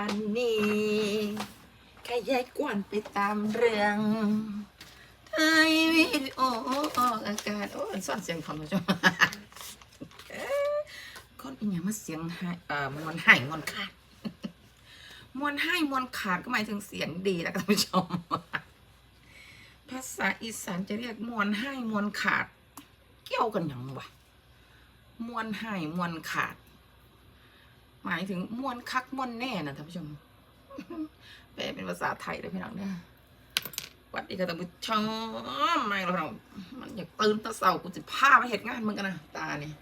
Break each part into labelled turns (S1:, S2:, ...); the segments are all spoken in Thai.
S1: อันนี้แค่แยกกวนไปตามเรื่องไทยวิดีโอออกอากาศโอ้ยซ่อนเสียงของผู้ชมคนอีหยังมาเสียงให้เอ่อมวนให้มวนขาดมวนให้มวนขาดก็หมายถึงเสียงดีแล้วท่านผู้ชม ภาษาอีสานจะเรียกมวนให้มวนขาด เกี่ยวกันหยังวะมวนให้มวนขาด หมายถึงมวนคักมวนแน่นะท่านผู้ชมแปลเป็นภาษาไทยเลยพี่น้องเนี่ยวัสดีค่ะท่านผู้ชมไม่หรอกเรามันอยากตื่นตะเสากูจะพาไปเหตุงานมึงกันนะตาเนี่ย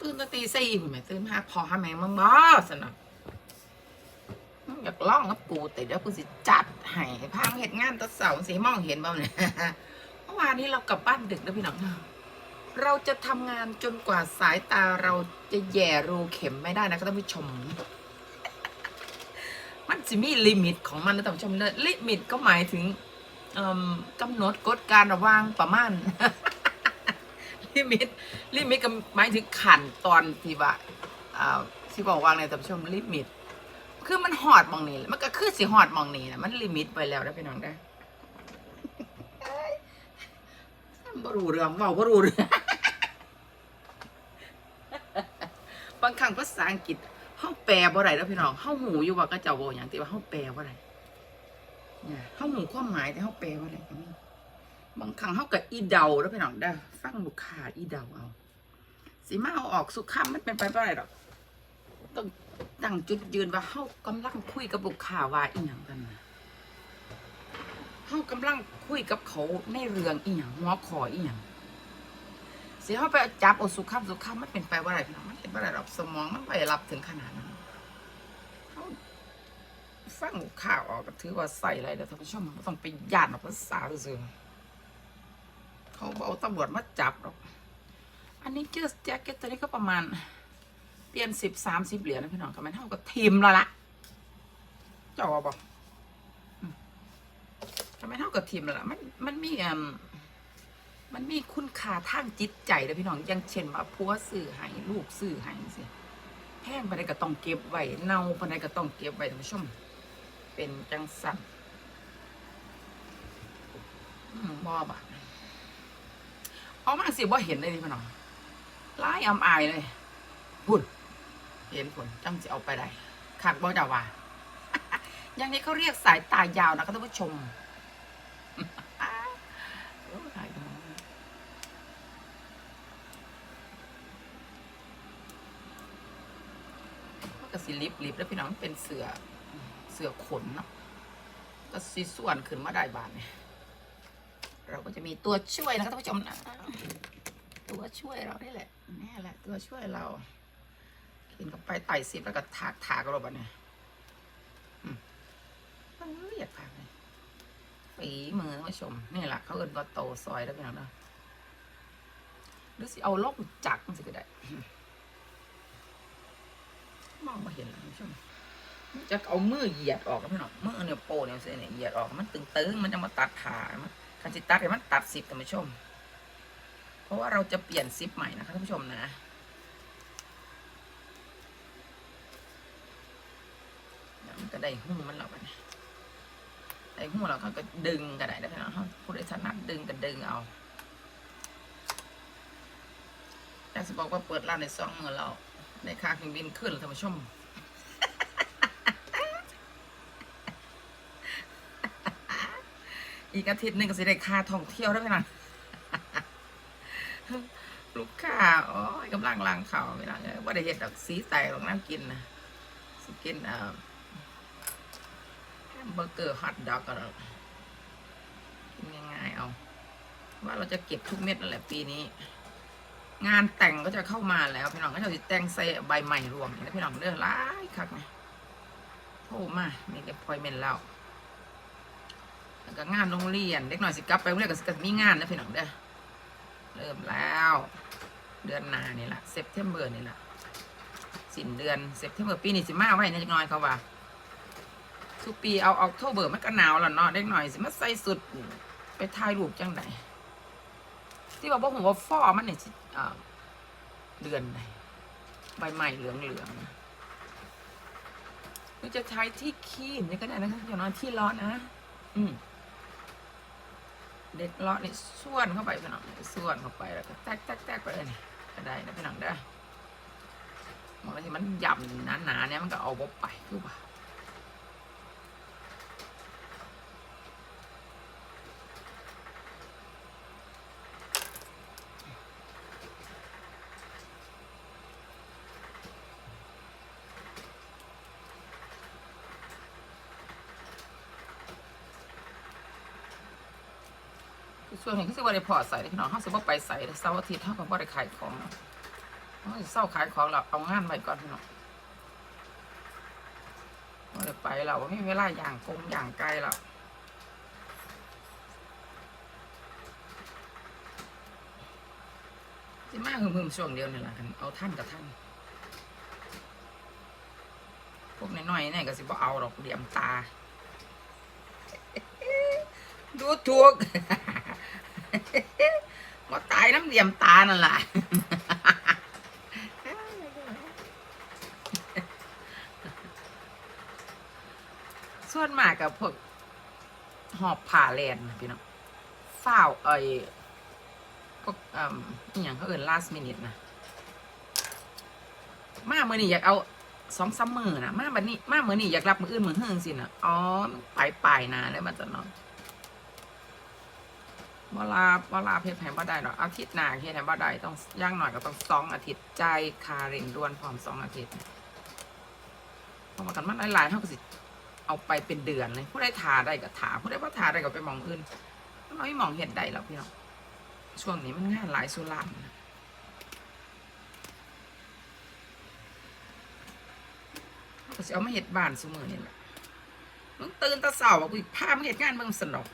S1: ตื่นตะตีสี่ผมไม่ตื่นมาหาพอห้าแม่มึงบ่สนะอยากล่องกับกูแต่เดี๋ยวกูสิจัดให้พามาเหตุงานตะเสาสิมองเห็นบ้างเนี่ยเมื่อวานนี้เรากลับบ้านดึกนะพี่น้อง เราจะทำงานจนกว่าสายตาเราจะแย่รูเข็มไม่ได้นะคะท่านผู้ชม มันจะมีลิมิตของมันนะท่านผู้ชมเลยลิมิตก็หมายถึงกำหนดกฎการระวางประมาณลิมิตลิมิตก็หมายถึงขันตอนที่ว่าที่บอกวางในท่านผู้ชมลิมิต คือมันหอดมองนี่มันก็คือสิหอดมองนี่นะมันลิมิตไปแล้วนะพี่น้องได้บรู้เรื่องเว่าบรู้เรื่อง บางครั้งภาษาอังกฤษเฮาแปลบ่ได้แล้วพี่น้องเฮาหูอยู่ว่าก็เจ้าบ่อย่างที่ว่าเฮาแปลบ่ได้เนี่ยเฮาหูความหมายแต่เฮาแปลบ่ได้ก็มีบางครั้งเฮาก็อีเดาแล้วพี่น้องได้อฟังลูกค้าอีเดาเอาสิมาเอาออกสุขคำมันเป็นไปบ่ได้ดอกต้องตั้งจุดยืนว่าเฮากำลังคุยกับลูกค้าว่าอีหยังกันนะเฮากำลังคุยกับเขาในเรื่องอีหยังหัวขออีหยังสิเฮาไปจับเอาสุขคำสุขคำมันเป็นไปบ่ได้พี่น้อง บ่ได้ดอกสมองมันไปรับถึงขนาดนั้นเฮาฟังลูกค้าออกก็ถือว่าใส่อะไรเด้อท่านผู้ชมบ่ต้องไปย่านเอาภาษาซื่อเขาบ่เอาตำรวจมาจับหรอก อันนี้เจอแจ็คเก็ตตัวนี้ก็ประมาณ เปลี่ยนสิบสามสิบเหรียญนะพี่น้องก็ไม่เท่ากับทีมแล้วละเจ้าว่าบอกก็ไม่เท่ากับทีมแล้วละมันมันมีอ่า มันมีคุณค่าทางจิตใจเลยพี่น้องอย่างเช่นว่าผัวสื่อให้ลูกสื่อให้สิแพงไปไหนก็ต้องเก็บไว้เน่าไปไหนก็ต้องเก็บไว้ท่านผู้ชม เป็นจังสันมบอบอะเอามาสิบ่เห็นเลยนี่พี่น้องร้ายอำอายเลยพุ่นเห็นผลจำจะเอาไปได้ขักบ่ดาว่า อย่างนี้เขาเรียกสายตายาวนะคะท่านผู้ชม โอ้ยตายแล้วมัน ก็สิลิบลิบแล้วพี่น้องเป็นเสือเสือขนเนาะก็สิส่วนขึ้นมาได้บานเนี่ยเราก็จะมีตัวช่วยนะคะท่านผู้ชมนะตัวช่วยเราได้แหละนี่แหละ ตัวช่วยเรากินกับไปไต่สิบแล้วก็ถากถากเราแบบนี้อืมเอ้ยอยากถากเลยฝีมือท่านผู้ชมนี่แหละเขาเอินว่าโตซอยแล้วพี่น้องเนาะหรือสิเอาลกจักมันสิก็ได้ มองมาเห็นแล้วท่านผู้มจะเอามือเหยียดออกกับพี่น้องมือเนี่ยโปเนี่ยเสียเนี่ยเหยียดออกมันตึงๆมันจะมาตัดขามันคันสิตัดให้มันตัดสิบท่านผู้ชม เพราะว่าเราจะเปลี่ยนซิปใหม่นะคะท่านผู้ชมนะมันก็ได้หูมันแล้วไปได้หูเราเขาก็ดึงก็ได้แล้วพี่น้องเขาผู้ใดถนัดดึงก็ดึงเอาแต่จะบอกว่าเปิดร้านในซองมือเรา ในค่าเครื่องบินขึ้นท่านผู้ชมอีกอาทิตย์หนึ่งก็สิได้ค่าท่องเที่ยวแล้วพี่น้องลูกค้าโอ้ยกำลังล้างเขาพี่น้องเอ้ยว่าได้เห็ดดอกสีแตกหรอกน้ำกินนะสิกินเอ่อแฮมเบอร์เกอร์ฮอทดอกก็กินง่ายๆเอา ว่าเราจะเก็บทุกเม็ดนั่นแหละปีนี้ งานแต่งก็จะเข้ามาแล้วพี่น้องก็จะติดแต่งใส่ใบใหม่รวมนะพี่น้องเด้อหลายคักนะโอ้มามีแต่พอยเมนแล้วแล้วก็งานโรงเรียนเด็กหน่อยสิกลับไปโรงเรียนก็มีงานนะพี่น้องเด้อเริ่มแล้ว เดือนหน้านี่แหละเซปเทมเบอร์นี่แหละสิ้นเดือนเซปเทมเบอร์ปีนี้สิมาไว้ในจักหน่อยเขาว่าทุกปีเอาออกโทเบอร์มันก็หนาวแล้วเนาะเด็กหน่อยสิมาใส่สุดไปถ่ายรูปจังได ที่ว่าบ่ผมว่าฟอมันเนี่ยเดือนใดใบใหม่เหลืองเหลืองหรือจะใช้ที่คีนนี่ก็ได้นะคะอย่างน้อยที่ลาะนะอืมเด็ดเลาะนี่ส่วนเข้าไปพี่น้องส่วนเข้าไปแล้วก็แตกแตกแตกไปเลยนี่ก็ได้นะพี่น้องได้อมันที่มันยำหนาๆเนี่ยมันก็เอาบไปรู้ป่ะ คือส่วนเห็คือสิว่าได้พอใส่พี่น้องเขาสิว่าไปใส่เสาร์อาทิตย์เขาก็บ่ได้ขายของเนาะเขาสิเศร้าขายของแล้วเอางานไปก่อนพี่น้องบ่ได้ไปแล้วไม่มีเวลาอย่างกงย่างไก่แล้วสิมาหึมๆช่วงเดียวนี่แหละกันเอาท่านกับท่านพวกน้อยๆเนี่ยก็สิบ่เอาหรอกเหลี่ยมตา ดูถูก ว่าตายน้ำเหลี่ยมตานั่นแหละส่วนมากกับพวกหอบผ่าแลนพี่น้องฝ้าวเอ้ยพวกอ่าอย่างเขาเอ่น last minute นะ มาเมื่อนี้อยากเอาสองสามมือนะมาบัดนี้ มาเมื่อนี้อยากรับมืออื่นมือเฮืองสินะอ๋อปลายปลายๆนะแล้วมันจะเนอน เวลาเวลาเพชรแผ่บ่ได้หรอกอาทิตย์หน้าเพชรแผ่บ่ได้ต้องย่างหน่อยก็ต้องสองอาทิตย์ใจคาเร่งด่วนพร้อมสองอาทิตย์พราะว่ากันมันหลายๆเขาก็สิเอาไปเป็นเดือนเลยผู้ได้ทาได้ก็ทาผู้ได้ว่าทาได้ก็ไปมองอื่นมันไม่มองเห็นได้หรอกพี่น้องช่วงนี้มันงานหลายสุรานนะเขาก็สิเอามาเห็ดบ้านสมือนี่แหละมึงตื่นตะเสาร์กูอีกพามึงเห็ดงานมึงสนอก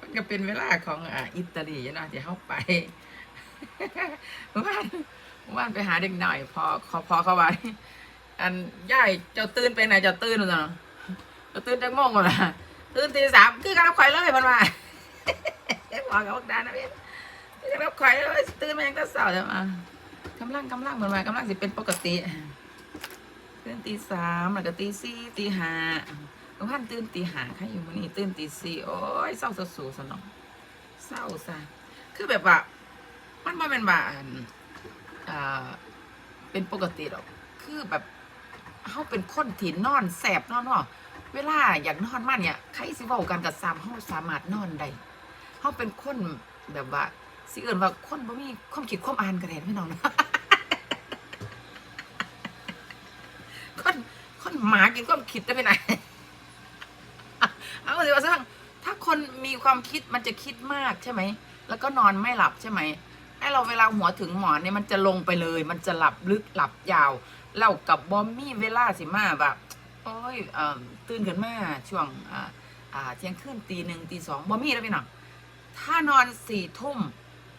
S1: มัน ก็เป็นเวลาของอ่าอิตาลีเนาะที่เข้าไปเมื่อวานเมื่านไปหาเด็กหน่อย พอพอพอเข้าไปอันย่ายเจ้าตื่นไปไหนเจ้าตื่นหรือเปล่าเจ้าตื่นจังโมงก่อนนะตื่นตีสามคือการรับข่อยเลยมันว่าบอกกับพวกดานะพี่คือการรับข่อยเลยตื่นมายังก็เสาร์จะมากำลังกำลังเหมือนว่ากำลังสิเป็นปกติตื่นตีสามแล้วก็ตีสี่ตีห้า บางท่านตื่นตีหาใครอยู่มันนี่ตื่นตีสี่โอ้ยเศร้าสุดๆสนองเศร้าซะคือแบบว่า มันบ่เป็นว่าอ่าเป็นปกติหรอกคือแบบเขาเป็นคนที่นอนแสบนอนว่าเวลาอยากนอนมาเนี่ยใครสิว้ากันกับซ้ำเขาสามารถนอนได้เขาเป็นคนแบบว่าสิเอื่นว่าคนบ่มีความคิดความอ่านกันเลยพี่น้องนะคนคนหมากินความคิดได้ไหมไหน เอาสิว่าซะถ้าคนมีความคิดมันจะคิดมากใช่ไหม แล้วก็นอนไม่หลับใช่ไหม ให้เราเวลาหัวถึงหมอนเนี่ยมันจะลงไปเลย มันจะหลับลึกหลับยาว เรากับบอมมี่เวลาสิมาแบบโอ้ยเอ่อตื่นขึ้นมาช่วงอ่อเที่ยงคืนตีหนึ่งตีสองบอมมี่แล้วพี่น้องถ้านอนสี่ทุ่ม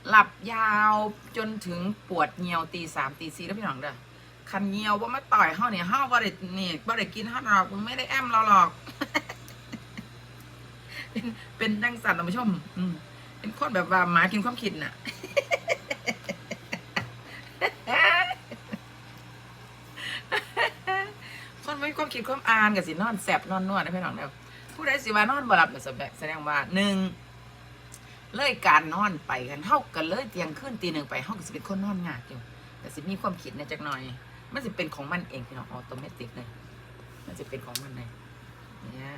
S1: หลับยาวจนถึงปวดเงียวตีสามตีสี่แล้วพี่น้องเด้อคันเงียวว่ามาต่อยเฮาเนี่ยเฮาบ่ได้นี่ยบ่ได้กินเฮาหรอกมึงไม่ได้แอมเราหรอก เป็นดังสัตว์ท่านผู้ชม อืมเป็นคนแบบว่าหมากินความคิดน่ะคนไม่มีความคิดความอ่านกับสินอนแสบนอนนวดนะพี่น้องเด้อผู้ใดสิว่านอนบ่หลับก็แสดงว่าหนึ่งเลยการนอนไปกันเท่ากันเลยเตียงขึ้นตีหนึ่งไปเท่ากับสิเป็นคนนอนงากอยู่แต่สิมีความคิดในจักหน่อย มันจะเป็นของมันเองพี่น้องออโตเมติกเลย มันจะเป็นของมันเลยเนี่ย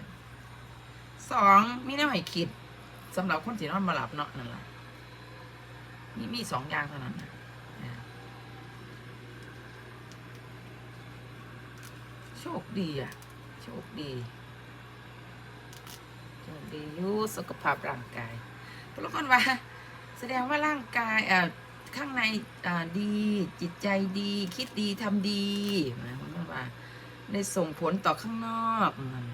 S1: สองมีแนวให้คิดสำหรับคนที่นอนมาหลับเนาะนั่นแหละนี่มีสองอย่างเท่านั้นนะโชคดีอะ โชคดีโชคดีอยูสุขภาพร่างกายพวกคนว่า แสดงว่าร่างกายเอ่อข้างในอ่าดี จิตใจดี คิดดีทำดีหมายความว่าได้ส่งผลต่อข้างนอกอืม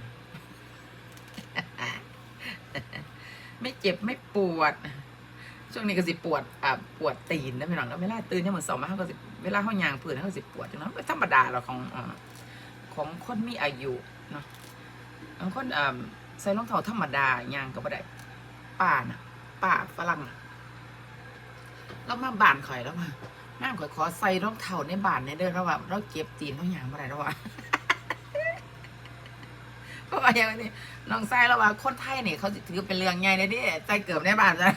S1: ไม่เจ็บไม่ปวด ช่วงนี้ก็สิปวดอ่าปวดตีนนะพี่น้องแล้วเวลาตื่นเนี่ยเหมือนสองมาเขาก็สิเวลาเขายางพื้นเขาก็สิปวดจังเนาะเป็ธรรมดาหรอกของอ่าของคนมีอายุเนาะบางคนอ่าใส่รองเท้าธรรมดายางก็ไม่ได้ป้าน่ะป้าฝรั่งน่ะแล้วมาบานข่อยแล้วมาน้ำข่อยขอใส่รองเท้าในบานในเด้อระหว่าเราเก็บตีนเขาหยางมาได้ระหว่า เพราะว่าอย่างนี้น้องไส้ระหว่างคนไทยเนี่ยเขาสิถือเป็นเรื่องใหญ่เลยดิใส่เกือบในบ้านจ้ะ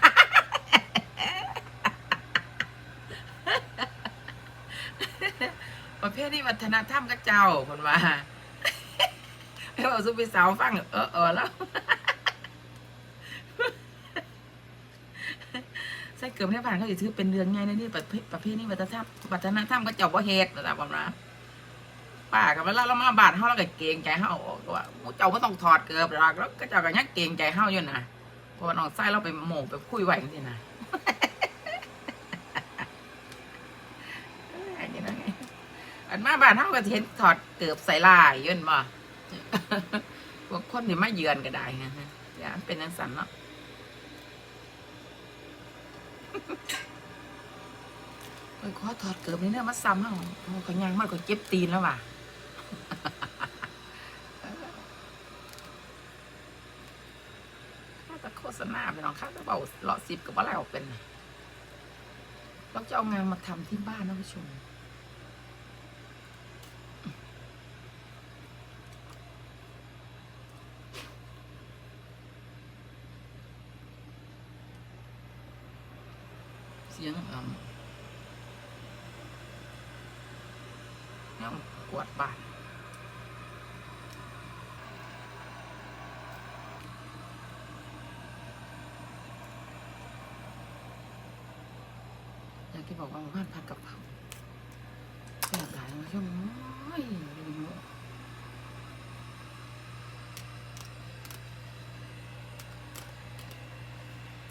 S1: ประเภทนี้วัฒนธรรมกับเจ้าคนว่าให้บอกสุพิสาวฟังเออเออแล้วใส่เกือบในบ้านเขาจะถือเป็นเรื่องใหญ่เลยนี่ประเภทประเภทนี้วัฒนธรรมวัฒนธรรมก็เจ้าบ่เฮ็ดนะผมนะ ป้ากับเวลาเรามาบานเฮาเราก็เกรงใจเฮาว่าเจ้าบ่ต้องถอดเกือบหรอกแล้วก็เจ้าก็ยังเกรงใจเฮาอยู่นะเพราะว่าน้องไส้เราไปโหม่ไปคุยไว้จังซี่นะอันอันมาบานเฮาก็เห็นถอดเกือบใส่ลายยืนบ่พวกคนที่มาเยือนก็ได้นะฮะอย่าเป็นนังสันเนาะขอถอดเกือบนี่เนี่ยมาซ้ำเฮาโอ้ขยังมันก็เจ็บตีนแล้วว่ะ ข้าแต่โฆษ ณาไปน้องข้าแต่เบาเลาะสิบกับว่าแล้วเป็นเราจะเอางานมาทำที่บ้านนะผู้ชมเสียงอ่ำเนี่ยกวาดบ้านอยากที่บอกว่านพัดกับเขาแซ่บหลายมาชมโอ้ยดูเนอะ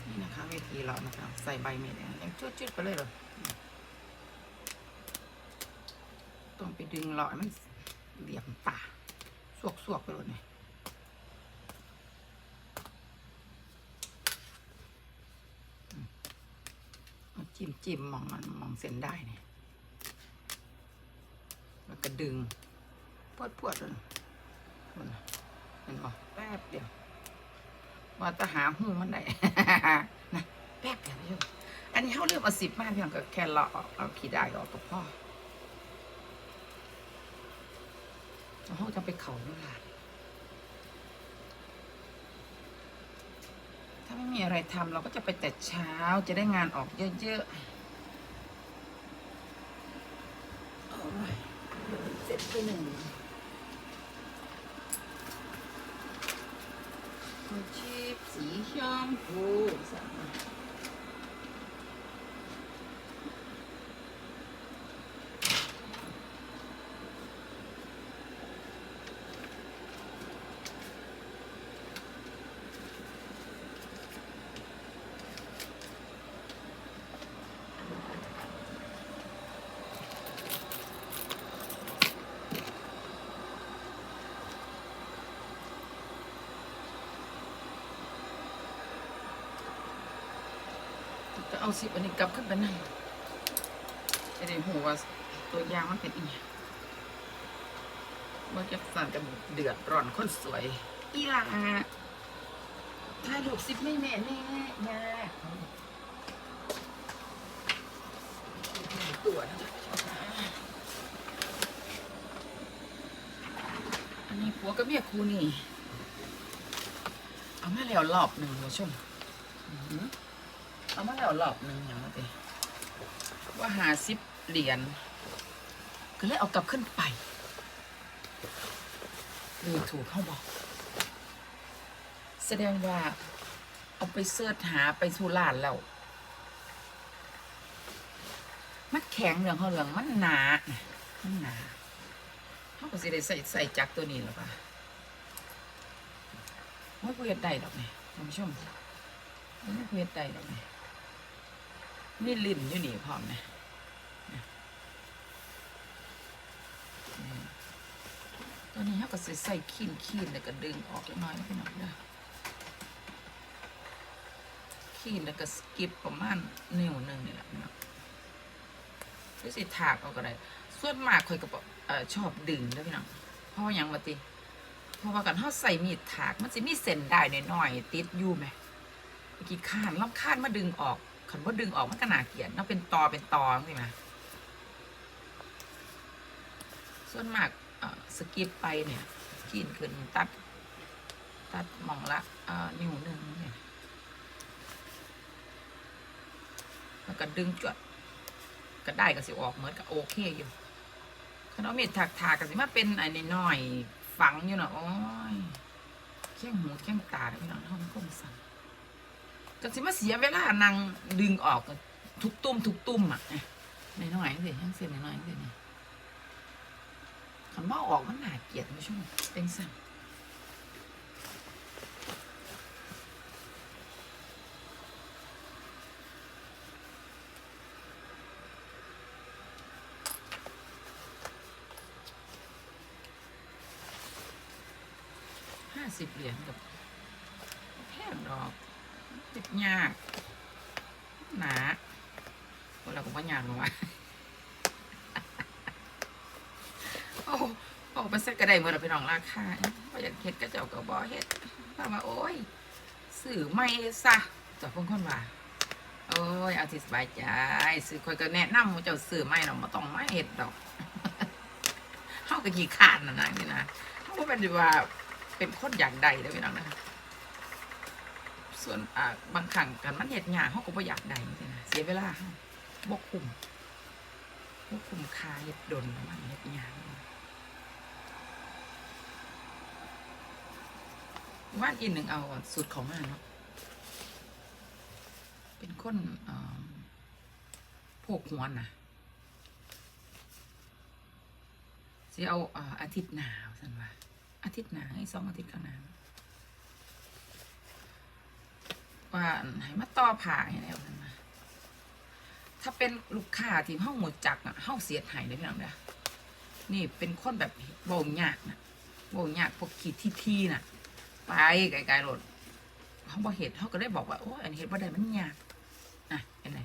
S1: นี่นะคะเวทีเรานะคะ ใส่ใบเม็ดยังชุดๆไปเลยเหรอต้องไปดึงหลอดมันเหลี่ยมตาสวกๆไปเลยเนี่ยอืมเอา จิ้มมองมันมองเส้นได้เนี่ยแล้วก็ดึงพวดพวดๆเลยคนน่ะเห็นบอกแป๊บเดียวว่าจะหาหูมันได้นะแป๊บเดียวพี่อันนี้เขาเรียกว่าสิบมากเพียงก็แค่เลาะอเอาขี้ได้ออกกับพ่อเขาจะไปเขาด้วยล่ะถ้าไม่มีอะไรทำเราก็จะไปแต่เช้าจะได้งานออกเยอะๆโอ้ย เสร็จไปหนึ่ งชีพสีชมพูสั่งมาจะเอาสิบอันนี้กลับขึ้นไปนั่งจะได้หัวาตัวยางมันเป็นอีว่าจะสั่นกันเดือดร้อนคนสวย อีหลาถ่ายรูปสิบไม่แม่แน่ยาตัวนะอันนี้ผัวกับเมียครูนี่ เอามาแล้วรอบหนึ่งคุณผู้ชมอื้อหือ เอามาแล้วรอบหนึ่งอย่างนั้นเองว่าหาสิบเหรียญก็เลยเอากลับขึ้นไปเลยถูกเขาบอก แสดงว่า เอาไปเสิร์ชหาไปทุลานแล้วมันแข็งเหลืองเขาเหลืองมันหนามันหนาเขาก็สิได้ใส่ใส่จักรตัวนี้หรอปะไม่คุยดได้ดอกเนี่ท่านผู้ชมไม่คุยดได้ดอกเนี่ย นี่ลิ้นอยู่นี่พร้อมนะตอนนี้เขาก็ใส่ใส่ขีนขีนแล้วก็ดึงออกเล็กน้อยนะพี่น้องเด้อขีนแล้วก็สกิปประมาณนิ้วหนึ่งนี่แหละพี่น้องหรือสิถากเอาก็ได้ส่วนมากคอยก็บอชอบดึงเด้อพี่น้องเพราะว่ายังมาติเพราะว่ากันเขาใส่มีดถากมันจะมีเส้นได้หน่อยๆติดอยู่ไหมกี่ข้านลำข้านมาดึงออก ขันว่าดึงออกมันก็หนาเกียนต้องเป็นตอเป็นตอใช่ไหมส่วนมากสกีปไปเนี่ยกินขึ้นตัด ตัดมองละนิ้วหนึ่งเนี่ยแล้วก็ดึงจวดก็ได้ก็สิออกเหมือนกับโอเคอยู่ขนมเม็ดถักถากก็สิมาเป็นไอันน้อยฝังอยู่เนาะโอ้ยแข้งหูแข้งตาพี่น้องท้องก้มสั่ง ก็สิมาเสียเวลานั่งดึงออกทุกตุ้มทุกตุ้มอะเนี่ยน้อยๆสิยังเส้นน้อยๆสิเนี่คำว่าออกมันน่าเกลียดไม่ช่วงเป็นสั่นห้าสิบเหรียญกับแพงดอกเจ็บ ยากหนาพวกเราก็ว่ายากหรอวะโอ้โอ้ไปเซ็ตก็ได้เมื่อเราไปลองราคาว่าอยากเฮ็ดก็เจ้าก็บอเฮ็ดว่ามาโอ้ยสื่อไม่ซะเจ้าเพิ่งคนว่าโอ้ยเอาที่สบายใจสื่อคอยก็แนะนำว่าเจ้าสื่อไม่เราไม่ต้องไม่เฮ็ดดอกเฮาก็ขี้ขานนะนะนี่นะเฮาบ่เป็นว่าเป็นคนอย่างใดเด้อพี่น้องนะ ส่วนอ่าบางครั้งกันมันเห็ดหยากเขาก็บ่อยากใดจังซี้นะเสียเวลาเขาบกคุมบกคุมคาเห็ดดนมันเห็ดหยากว่านอีกหนึ่งเอาสูตรของมาเนาะเป็นคนพวกหัวนะสิเอาอาทิตย์หนาวสันว่าอาทิตย์หนาให้สองอาทิตย์ข้างหน้า ว่าให้มาต่อผ่าให้แล้วนั่นมาถ้าเป็นลูกค้าที่ห้องหมดจักอะห้องเสียหายเลยพี่น้องเด้อนี่เป็นคนแบบโบงยากนะโบงยากพวกขีดที่ที่น่ะ ไปไกลๆรถเขาบอกเหตุเขาก็ได้บอกว่าโอ้อันเหตุว่าใดมันยากอะเป็นไง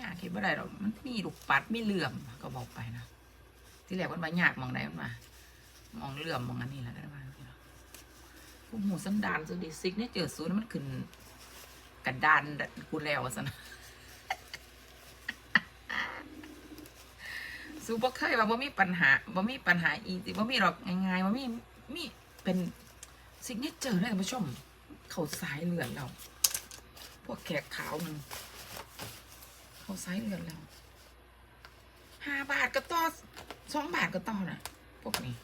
S1: ยากเหตุว่าใดหรอกมันมีลูกปัดมีเหลื่อมก็บอกไปนะที่แรกมันมายากมองไหนมันมามองเหลื่อมมองอันนี้แหละได้มพว กหูสันดานสุดิซิกเนี่ยเจอซูนย์มันขึ้นกระดานกูแล้วสนะซูบ่เคยว่าบ่มีปัญหาบ่มีปัญหาอีติบ่มีหรอกง่ายๆบ่มีมีเป็นซิกเนเจอร์เลยท่านผู้ชม เขาสายเลือดเราพวกแขกขาวนึงเขาสายเลือดเราห้าบาทก็ต่อสองบาทก็ต่อนะพวกนี้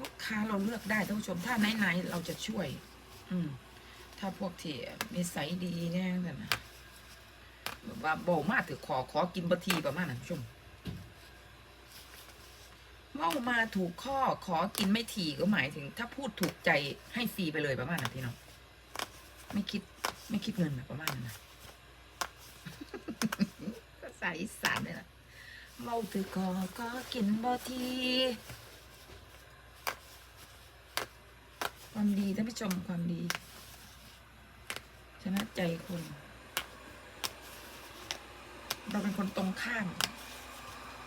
S1: ลูกค้าเราเลือกได้ท่านผู้ชม ถ้าไหนๆเราจะช่วย อืม ถ้าพวกที่นิสัยดีเนี่ยแต่นะแบบว่าโบมาถือขอขอกินบะทีประมาณนั้นท่านผู้ชมเมามาถูกข้อขอกินไม่ถี่ก็หมายถึง ถ้าพูดถูกใจให้ฟรีไปเลยประมาณนั้นพี่น้องไม่คิดไม่คิดเงินนะประมาณนั้นนะภาษาอีสานเนี่ยนะเมาถือขอขอกินบ่ที ความดีท่านผู้ชมความดี ชนะใจคน เราเป็นคนตรงข้าม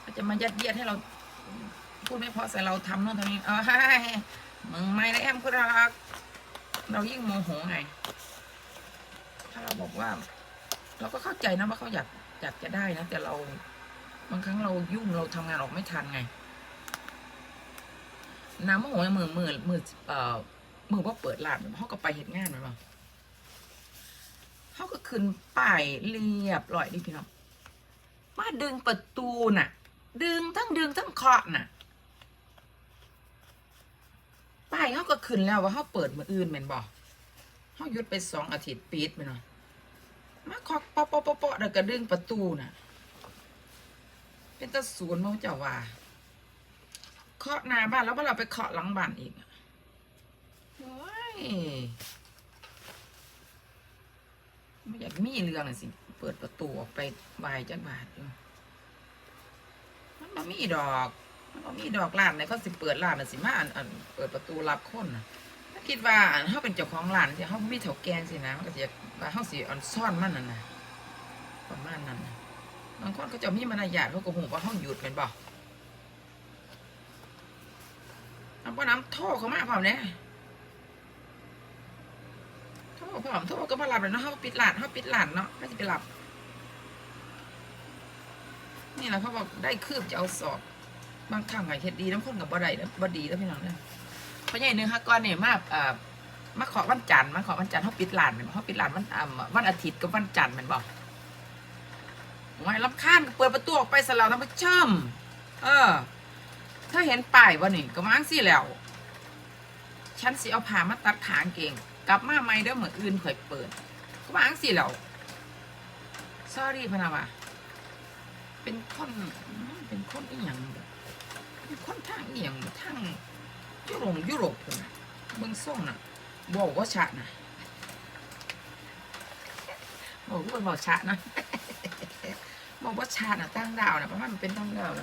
S1: เขาจะมายัดเยียดให้เรา พูดไม่เพอใส่เราทำโน่นทำนี้เออใหมึงไม่ได้แอมก็รักเรายิ่งโมโหไง ถ้าเราบอกว่า เราก็เข้าใจนะว่าเขาอยากอยากจะได้นะ แต่เราบางครั้งเรายุ่งเราทำงานออกไม่ทันไงน้ำโมโหหมือมือมือเอ่อ มือว่าเปิดร้านเขาก็ไปเห็นงานมันมาเขาก็ขึ้นป้ายเรียบร้อยนี่พี่น้องมาดึงประตูน่ะ ดึงทั้งดึงทั้งเคาะน่ะป้ายเขาก็ขึ้นแล้วว่าเขาเปิดมืออื่นแม่นบอกเขาหยุดไปสองอาทิตย์ปิดไปหน่อยมาเคาะปะปะปะเปาะแล้วก็ดึงประตูน่ะ เป็นตะศูนย์มั้งเจ้าว่าเคาะหน้าบ้านแล้วว่าเราไปเคาะหลังบ้านอีกอะ ไม่อยากมีเรื่องเลยสิ เปิดประตูออกไปบายจักบาทอยู่มันบ่มีดอก มันบ่มีดอกร้านไหนเขาสิเปิดร้านน่ะสิมาอันอันเปิดประตูรับคนน่ะถ้าคิดว่าอันเฮาเป็นเจ้าของร้านสิเฮาบ่มีเถาแกนสินะมันก็สิอยากว่าเฮาสิอันซ่อนมันนั่นนะประมาณนั้นน่ะบางคนเขาจะมีมารยาทเขาก็ฮู้ว่าเฮาหยุดแม่นบ่เอาบ่น้ำโทรเข้ามาพร้อมเด้ โทรพร้อมโทรก็มาหลับเลยเนาะเขาปิดหลานเขาปิดหลานเนาะไม่จะไปหลับ นี่แหละเขาบอกได้คืบจะเอาสอบ บางครั้งก็เฮ็ดดีน้ำคนกับบ่ได้แล้วบ่ดีแล้วพี่น้องเนี่ยเพราะใหญ่หนึ่งฮะก่อนเนี่ยมาเอ่อมาขอวันจันทร์มาขอวันจันทร์เขาปิดร้านเขาปิดร้านวันอ่าวันอาทิตย์กับวันจันทร์มันบอกไม่ลำคาญก็เปิดประตูออกไปสลาวน้ำมันเชื่อมเออถ้าเห็นป้ายว่านี่ก็มาอังสิแล้ว ฉันสิเอาผ้ามาตัดขางเก่ง กลับมาใหม่เด้อเหมือนอื่นข่อยเปิดก็มาอังสิแล้ว sorry พนาวะเป็นคนเป็นคนอีหยังเป็นคนทางอีหยังทางยุโรปยุโรปนะเบิ่งส่งน่ะบอกว่าชะนะบอกว่าบอกชะนะบอกว่าชาน่ะตั้งดาวนะเพราะว่ามันเป็นตั้งดาวน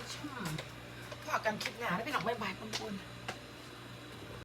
S1: ผู้ชมพอ กันคลิปหนาแล้วพี่น้องบ๊ายบายปุ้นๆ